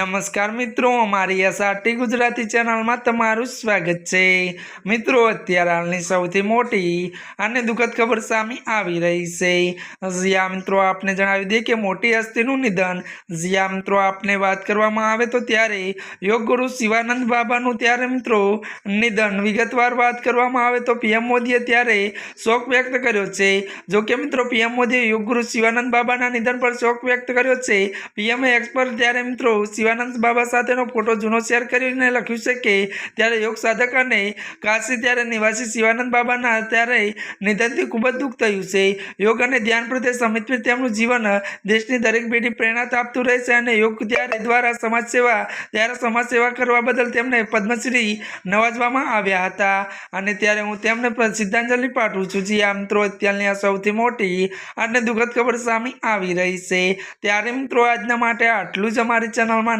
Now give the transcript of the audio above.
નમસ્કાર મિત્રો, અમારી એસઆરટી ગુજરાતી ચેનલમાં તમારું સ્વાગત છે. મિત્રો, અત્યારે હાલની સૌથી મોટી અને દુઃખદ ખબર સામે આવી રહી છે. જ્યાં મિત્રો, આપને જણાવી દઈએ કે મોટી હસ્તીનું નિધન. જ્યાં મિત્રો, આપને વાત કરવામાં આવે તો ત્યારે યોગ ગુરુ શિવાનંદ બાબાનું ત્યારે, મિત્રો, નિધન. વિગતવાર વાત કરવામાં આવે તો પીએમ મોદીએ ત્યારે શોક વ્યક્ત કર્યો છે. જો કે, મિત્રો, પીએમ મોદીએ યોગ ગુરુ શિવાનંદ બાબાના નિધન પર શોક વ્યક્ત કર્યો છે. પીએમએ એક્સ પર ત્યારે, મિત્રો શિવાનંદ બાબા સાથેનો ફોટો જૂનો શેર કરીને લખ્યું છે કે ત્યારે યોગ સાધક અને કાશી ત્યારે નિવાસી શિવાનંદ બાબાના ત્યારે નિધનથી ખૂબ જ દુઃખ થયું છે. યોગ અને ધ્યાન પ્રત્યે સમર્પિત તેમનું જીવન દેશની દરેક પેઢી પ્રેરણા આપતું રહેશે અને યોગ ત્યારે દ્વારા સમાજ સેવા ત્યારે સમાજ સેવા કરવા બદલ તેમને પદ્મશ્રી નવાજવામાં આવ્યા હતા. અને ત્યારે હું તેમને સિદ્ધાંજલિ પાઠવું છું. જી આ મિત્રો, અત્યારની આ સૌથી મોટી અને દુઃખદ ખબર સામે આવી રહી છે. ત્યારે મિત્રો, આજના માટે આટલું જ અમારી ચેનલમાં